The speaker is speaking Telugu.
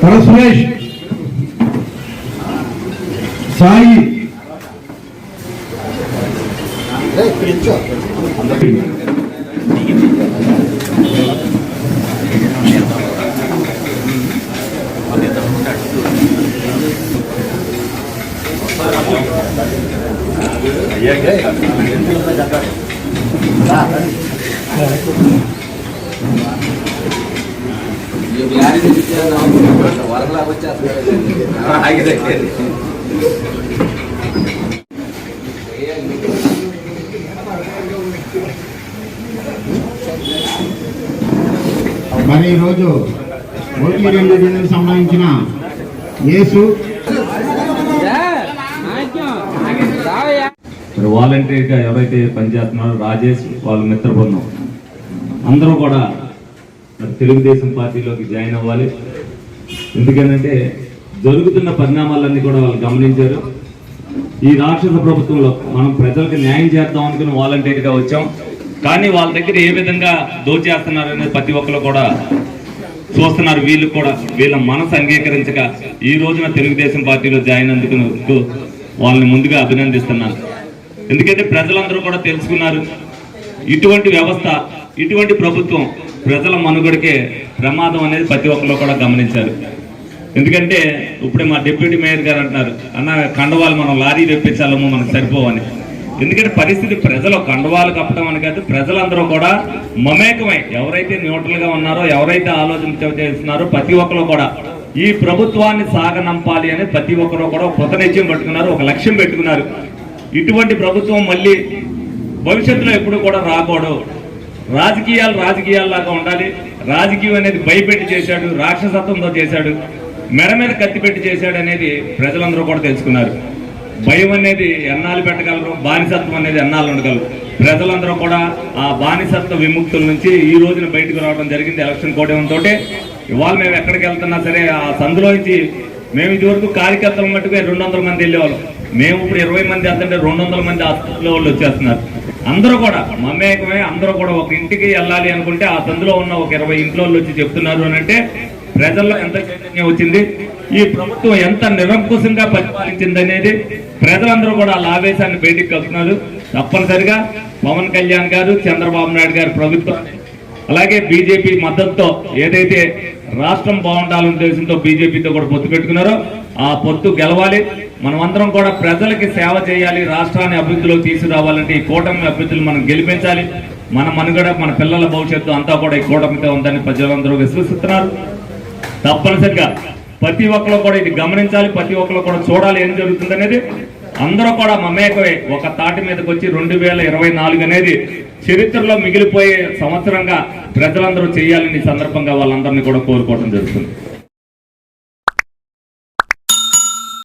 Para Suresh. Sai. అయ్యాక మరి ఈరోజు ఓటీ రెండు డివిజన్ సంబంధించిన యేసు. మరి వాలంటీర్గా ఎవరైతే పనిచేస్తున్నారో రాజేష్ వాళ్ళ మిత్ర బృందం అందరూ కూడా మరి తెలుగుదేశం పార్టీలోకి జాయిన్ అవ్వాలి. ఎందుకంటే జరుగుతున్న పరిణామాలన్నీ కూడా వాళ్ళు గమనించారు. ఈ రాక్షస ప్రభుత్వంలో మనం ప్రజలకు న్యాయం చేద్దాం అనుకుని వాలంటీర్గా వచ్చాం. కానీ వాళ్ళ దగ్గర ఏ విధంగా దోచేస్తున్నారు అనేది ప్రతి ఒక్కరు కూడా చూస్తున్నారు. వీళ్ళు కూడా వీళ్ళ మనసు అంగీకరించక ఈ రోజున తెలుగుదేశం పార్టీలో జాయిన్ అందుకు వాళ్ళని ముందుగా అభినందిస్తున్నాను. ఎందుకంటే ప్రజలందరూ కూడా తెలుసుకున్నారు. ఇటువంటి వ్యవస్థ ఇటువంటి ప్రభుత్వం ప్రజల మనుగడికే ప్రమాదం అనేది ప్రతి ఒక్కరు కూడా గమనించారు. ఎందుకంటే ఇప్పుడే మా డిప్యూటీ మేయర్ గారు అంటున్నారు అన్న కండవాలు మనం లారీ తెప్పించాలము మనకు సరిపోవని. ఎందుకంటే పరిస్థితి ప్రజలు కండవాలు కప్పడం అని కాదు ప్రజలందరూ కూడా మమేకమై ఎవరైతే న్యూట్రల్గా ఉన్నారో ఎవరైతే ఆలోచన చేస్తున్నారో ప్రతి ఒక్కరు కూడా ఈ ప్రభుత్వాన్ని సాగనంపాలి అని ప్రతి ఒక్కరు కూడా కొత్త నిత్యం పెట్టుకున్నారు ఒక లక్ష్యం పెట్టుకున్నారు. ఇటువంటి ప్రభుత్వం మళ్ళీ భవిష్యత్తులో ఎప్పుడు కూడా రాకూడదు. రాజకీయాలు రాజకీయాల్లాగా ఉండాలి. రాజకీయం అనేది భయపెట్టి చేశాడు రాక్షసత్వంతో చేశాడు మెడ మీద కత్తి పెట్టి చేశాడు అనేది ప్రజలందరూ కూడా తెలుసుకున్నారు. భయం అనేది ఎన్నాళ్ళు పెట్టగలరు? బానిసత్వం అనేది ఎన్నాళ్ళు ఉండగలరు? ప్రజలందరూ కూడా ఆ బానిసత్వ విముక్తుల నుంచి ఈ రోజున బయటకు రావడం జరిగింది ఎలక్షన్ కోటంతో ఇవాళ మేము ఎక్కడికి వెళ్తున్నా సరే ఆ సందులో నుంచి మేము ఇదివరకు కార్యకర్తల మట్టుకు రెండు వందల మంది వెళ్ళేవాళ్ళం. మేము ఇప్పుడు ఇరవై మంది వెళ్తుంటే రెండు వందల మంది హాస్పిటల్లో వాళ్ళు వచ్చేస్తున్నారు. అందరూ కూడా మమేకమే అందరూ కూడా ఒక ఇంటికి వెళ్ళాలి అనుకుంటే ఆ సందులో ఉన్న ఒక ఇరవై ఇంట్లో వచ్చి చెప్తున్నారు అని అంటే ప్రజల్లో ఎంత చైతన్యం వచ్చింది? ఈ ప్రభుత్వం ఎంత నిరంకుశంగా పరిపాలించింది అనేది ప్రజలందరూ కూడా వాళ్ళ ఆవేశాన్ని బయటికి కలుపుతున్నారు. తప్పనిసరిగా పవన్ కళ్యాణ్ గారు చంద్రబాబు నాయుడు గారి ప్రభుత్వం అలాగే బీజేపీ మద్దతుతో ఏదైతే రాష్ట్రం బాగుండాలనే ఉద్దేశంతో బీజేపీతో కూడా పొత్తు పెట్టుకున్నారో ఆ పొత్తు గెలవాలి. మనమందరం కూడా ప్రజలకి సేవ చేయాలి రాష్ట్రాన్ని అభివృద్ధిలో తీసుకురావాలంటే ఈ కూటమి అభివృద్ధిని మనం గెలిపించాలి. మన మనుగడ మన పిల్లల భవిష్యత్తు అంతా కూడా ఈ కూటమితో ఉందని ప్రజలందరూ విశ్వసిస్తున్నారు. తప్పనిసరిగా ప్రతి ఒక్కరు కూడా ఇది గమనించాలి ప్రతి ఒక్కరు కూడా చూడాలి ఏం జరుగుతుంది అనేది అందరూ కూడా మమేకమే ఒక తాటి మీదకి వచ్చి రెండు వేల ఇరవై నాలుగు అనేది చరిత్రలో మిగిలిపోయే సంవత్సరంగా ప్రజలందరూ చేయాలని సందర్భంగా వాళ్ళందరినీ కూడా కోరుకోవడం జరుగుతుంది.